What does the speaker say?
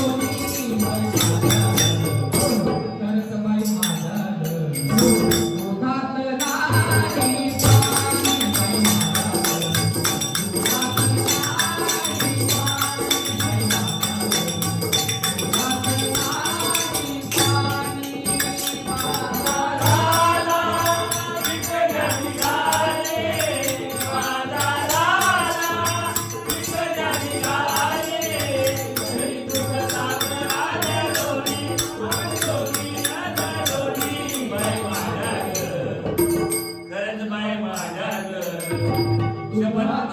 Lord. शपथ